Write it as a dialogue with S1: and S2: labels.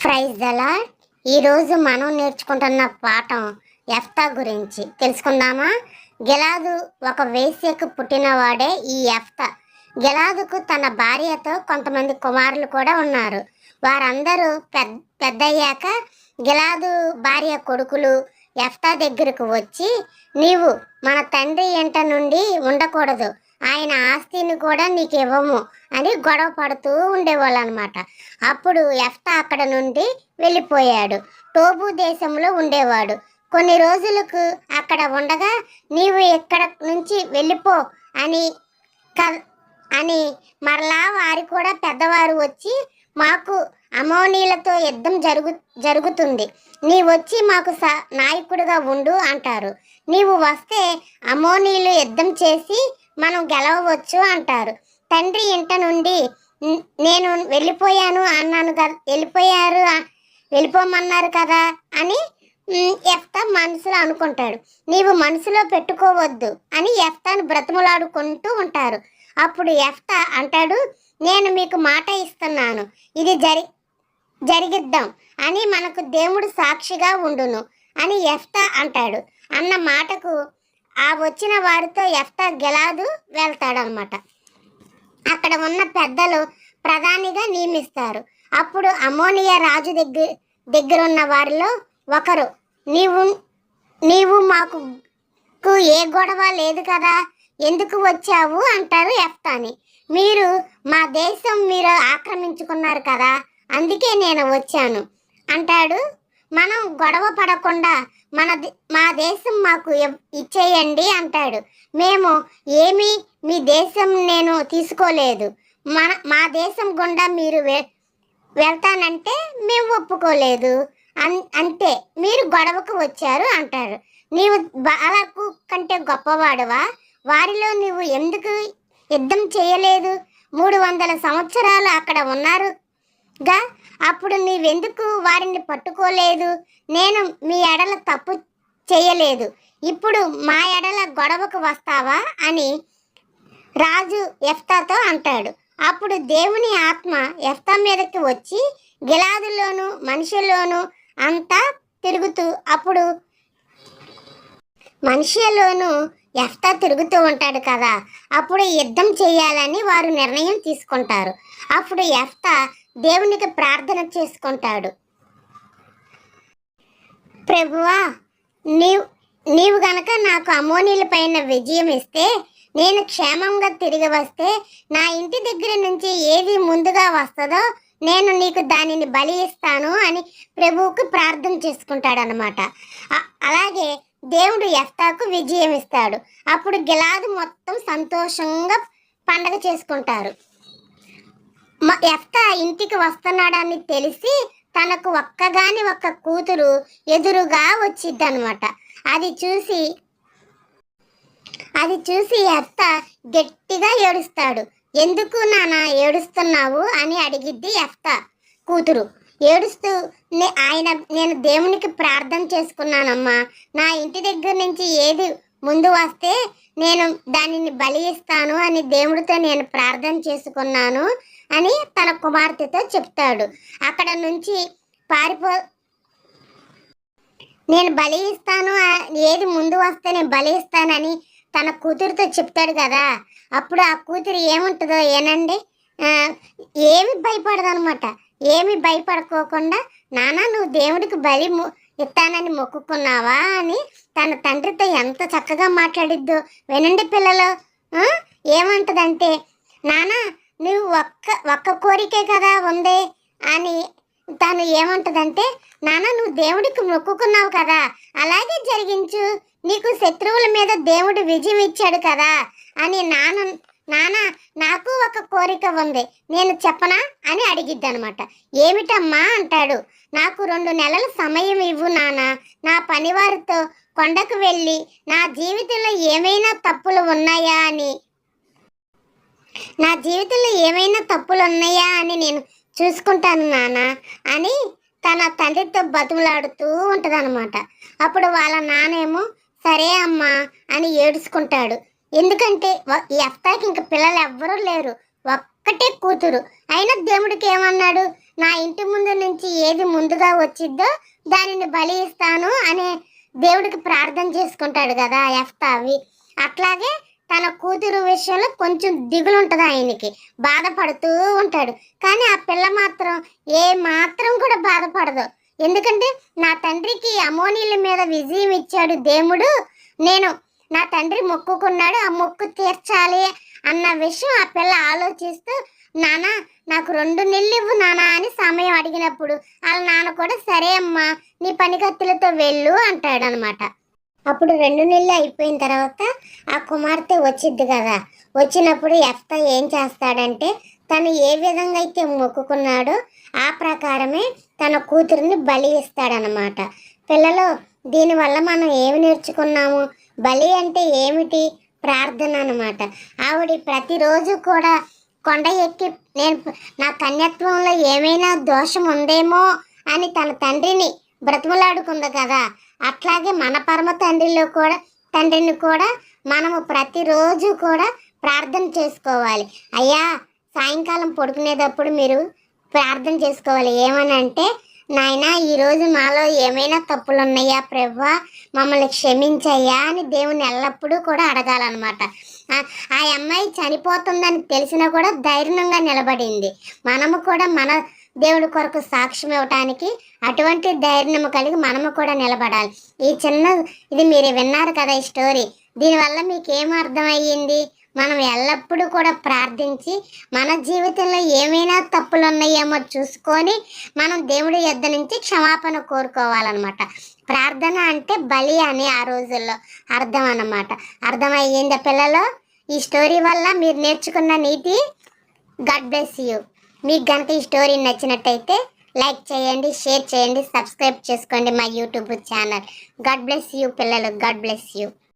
S1: Praise దలా ఈరోజు మనం నేర్చుకుంటున్న పాఠం ఎఫ్తా గురించి. తెలుసుకుందామా? గెలాదు ఒక వేశ్యకు పుట్టినవాడే ఈ ఎఫ్తా గెలాదుకు తన భార్యతో కొంతమంది కుమారులు కూడా ఉన్నారు. వారందరూ పెద్ద పెద్దయ్యాక గెలాదు భార్య కొడుకులు ఎఫ్తా దగ్గరకు వచ్చి నీవు మన తండ్రి ఇంట నుండి ఉండకూడదు. ఆయన ఆస్తిని కూడా నీకు ఇవ్వము అని గొడవ పడుతూ ఉండేవాళ్ళు అనమాట అప్పుడు ఎఫ్తా అక్కడ నుండి వెళ్ళిపోయాడు. టోబు దేశంలో ఉండేవాడు. కొన్ని రోజులకు అక్కడ ఉండగా నీవు ఇక్కడ నుంచి వెళ్ళిపో అని క- అని మరలా వారి కూడా పెద్దవారు వచ్చి మాకు అమోనీలతో యుద్ధం జరుగు జరుగుతుంది. నీ వచ్చి మాకు స నాయకుడిగా ఉండు అంటారు. నీవు వస్తే అమోనీలు యుద్ధం చేసి మనం గెలవవచ్చు అంటారు. తండ్రి ఇంట నుండి నేను వెళ్ళిపోయాను అన్నాను కదా వెళ్ళిపోయారు వెళ్ళిపోమన్నారు కదా అని ఎఫ్తా మనసులో అనుకుంటాడు. నీవు మనసులో పెట్టుకోవద్దు అని ఎఫ్తాను బ్రతుములాడుకుంటూ ఉంటారు. అప్పుడు ఎఫ్తా అంటాడు నేను మీకు మాట ఇస్తున్నాను. ఇది జరి జరిగిద్దాం అని మనకు దేవుడు సాక్షిగా ఉండును అని ఎఫ్తా అంటాడు. అన్న మాటకు ఆ వచ్చిన వారితో ఎఫ్తా గెలాదు వెళ్తాడనమాట. అక్కడ ఉన్న పెద్దలు ప్రధానిగా నియమిస్తారు. అప్పుడు అమోనియా రాజు దగ్గర దగ్గర ఉన్న వారిలో ఒకరు నీవు నీవు మాకు ఏ గొడవ లేదు కదా ఎందుకు వచ్చావు అంటారు ఎఫ్తాని. మీరు మా దేశం మీరు ఆక్రమించుకున్నారు కదా అందుకే నేను వచ్చాను అంటాడు మనం గొడవ పడకుండా మన మా దేశం మాకు ఇచ్చేయండి అంటాడు. మేము ఏమీ మీ దేశం నేను తీసుకోలేదు. మన మా దేశం గుండా మీరు వె- వెళ్తానంటే మేము ఒప్పుకోలేదు. అన్ అంతే మీరు గొడవకు వచ్చారు అంటారు. నీవు బాలకు కంటే గొప్పవాడువా? వారిలో నువ్వు ఎందుకు యుద్ధం చేయలేదు? మూడు వందల సంవత్సరాలు అక్కడ ఉన్నారుగా? అప్పుడు నీవెందుకు వారిని పట్టుకోలేదు? నేను మీ ఎడల తప్పు చేయలేదు. ఇప్పుడు మా ఎడల గొడవకు వస్తావా? అని రాజు ఎఫ్తాతో అంటాడు. అప్పుడు దేవుని ఆత్మ ఎఫ్తా మీదకి వచ్చి గిలాదులోను మనుషుల్లోనూ అంతా తిరుగుతూ అప్పుడు మనిషిలోను ఎఫ్తా తిరుగుతూ ఉంటాడు కదా అప్పుడు యుద్ధం చేయాలని వారు నిర్ణయం తీసుకుంటారు. అప్పుడు ఎఫ్తా దేవునికి ప్రార్థన చేసుకుంటాడు. ప్రభువా నీవు నీవు గనక నాకు అమోనీల పైన విజయం ఇస్తే నేను క్షేమంగా తిరిగి వస్తే నా ఇంటి దగ్గర నుంచి ఏది ముందుగా వస్తుందో నేను నీకు దానిని బలి ఇస్తాను అని ప్రభువుకు ప్రార్థన చేసుకుంటాడనమాట అనమాట అలాగే దేవుడు ఎఫ్తాకు విజయం ఇస్తాడు. అప్పుడు గిలాదు మొత్తం సంతోషంగా పండగ చేసుకుంటారు. ఎత్త ఇంటికి వస్తున్నాడని తెలిసి తనకు ఒక్కగాని ఒక్క కూతురు ఎదురుగా వచ్చిద్దనమాట అది చూసి అది చూసి ఎఫ్త గట్టిగా ఏడుస్తాడు. ఎందుకు నాన్న ఏడుస్తున్నావు? అని అడిగిద్ది ఎఫ్త కూతురు. ఏడుస్తూ ఆయన నేను దేవునికి ప్రార్థన చేసుకున్నానమ్మా. నా ఇంటి దగ్గర నుంచి ఏది ముందు వస్తే నేను దానిని బలి ఇస్తాను అని దేవుడితో నేను ప్రార్థన చేసుకున్నాను అని తన కుమార్తెతో చెప్తాడు. అక్కడ నుంచి పారిపో నేను బలి ఇస్తాను ఏది ముందు వస్తే నేను బలి ఇస్తానని తన కూతురుతో చెప్తాడు కదా. అప్పుడు ఆ కూతురు ఏముంటుందో ఏనండి? ఏమి భయపడదనమాట. ఏమి భయపడుకోకుండా నాన్న నువ్వు దేవుడికి బలి ఇస్తానని మొక్కుకున్నావా అని తన తండ్రితో ఎంత చక్కగా మాట్లాడిద్దో వినండి పిల్లలు ఏమంటదంటే నానా నువ్వు ఒక్క ఒక్క కోరికే కదా ఉంది అని తను ఏమంటదంటే నాన్న నువ్వు దేవుడికి మొక్కుకున్నావు కదా అలాగే జరిగించు నీకు శత్రువుల మీద దేవుడు విజయం ఇచ్చాడు కదా అని నాన్న నానా నాకు ఒక కోరిక ఉంది. నేను చెప్పనా? అని అడిగిద్ది అనమాట ఏమిటమ్మా అంటాడు. నాకు రెండు నెలల సమయం ఇవ్వు నానా. నా పనివారితో కొండకు వెళ్ళి నా జీవితంలో ఏమైనా తప్పులు ఉన్నాయా అని. నా జీవితంలో ఏమైనా తప్పులు ఉన్నాయా అని నేను చూసుకుంటాను నానా అని తన తండ్రితో బతుములాడుతూ ఉంటదన్నమాట. అప్పుడు వాళ్ళ నానేమో సరే అమ్మా అని ఏడుచుకుంటాడు. ఎందుకంటే ఈ అత్తాకి ఇంక పిల్లలు ఎవ్వరూ లేరు. ఒక్కటే కూతురు. అయినా దేవుడికి ఏమన్నాడు? నా ఇంటి ముందు నుంచి ఏది ముందుగా వచ్చిద్దో దానిని బలి ఇస్తాను అనే దేవుడికి ప్రార్థన చేసుకుంటాడు కదా ఎఫ్తావి అట్లాగే తన కూతురు విషయంలో కొంచెం దిగులు ఉంటుంది ఆయనకి. బాధపడుతూ ఉంటాడు. కానీ ఆ పిల్ల మాత్రం ఏ మాత్రం కూడా బాధపడదు. ఎందుకంటే నా తండ్రికి అమోనీల మీద విజయం ఇచ్చాడు దేవుడు. నేను నా తండ్రి మొక్కుకున్నాడు ఆ మొక్కు తీర్చాలి అన్న విషయం ఆ పిల్ల ఆలోచిస్తూ నాన్న నాకు రెండు నెలలు ఇవ్వు నాన్న అని సమయం అడిగినప్పుడు వాళ్ళ నాన్న కూడా సరే అమ్మా నీ పనికత్తులతో వెళ్ళు అంటాడు అనమాట అప్పుడు రెండు నెలలు అయిపోయిన తర్వాత ఆ కుమార్తె వచ్చిద్ది కదా. వచ్చినప్పుడు ఎఫ్త ఏం చేస్తాడంటే తను ఏ విధంగా అయితే మొక్కుకున్నాడో ఆ ప్రకారమే తన కూతురిని బలి ఇస్తాడనమాట. పిల్లలు దీనివల్ల మనం ఏమి నేర్చుకున్నాము? బలి అంటే ఏమిటి? ప్రార్థన అనమాట ఆవిడ ప్రతిరోజు కూడా కొండ ఎక్కి నేను నా కన్యత్వంలో ఏమైనా దోషం ఉందేమో? అని తన తండ్రిని బ్రతిమలాడుకుంది కదా. అట్లాగే మన పరమ తండ్రిలో కూడా తండ్రిని కూడా మనము ప్రతిరోజు కూడా ప్రార్థన చేసుకోవాలి. అయ్యా సాయంకాలం పడుకునేటప్పుడు మీరు ప్రార్థన చేసుకోవాలి. ఏమని అంటే నాయనా ఈరోజు మాలో ఏమైనా తప్పులు ఉన్నాయా ప్రభా మమ్మల్ని క్షమించయ్యా అని దేవుని ఎల్లప్పుడూ కూడా అడగాలన్నమాట. ఆ- ఆ అమ్మాయి చనిపోతుందని తెలిసినా కూడా ధైర్యంగా నిలబడింది. మనము కూడా మన దేవుడి కొరకు సాక్ష్యం ఇవ్వటానికి అటువంటి ధైర్యం కలిగి మనము కూడా నిలబడాలి. ఈ చిన్న ఇది మీరు విన్నారు కదా ఈ స్టోరీ. దీనివల్ల మీకు ఏం అర్థమయ్యింది? మనం ఎల్లప్పుడూ కూడా ప్రార్థించి మన జీవితంలో ఏమైనా తప్పులు ఉన్నాయేమో చూసుకొని మనం దేవుడి యొద్ద నుంచి క్షమాపణ కోరుకోవాలన్నమాట. ప్రార్థన అంటే బలి అని ఆ రోజుల్లో అర్థం అన్నమాట. అర్థమయ్యిందా పిల్లలు? ఈ స్టోరీ వల్ల మీరు నేర్చుకున్న నీతి? God bless you. మీకు కనుక ఈ స్టోరీ నచ్చినట్టయితే లైక్ చేయండి షేర్ చేయండి సబ్స్క్రైబ్ చేసుకోండి మా YouTube channel. God bless you పిల్లలు గాడ్ బ్లెస్ యూ.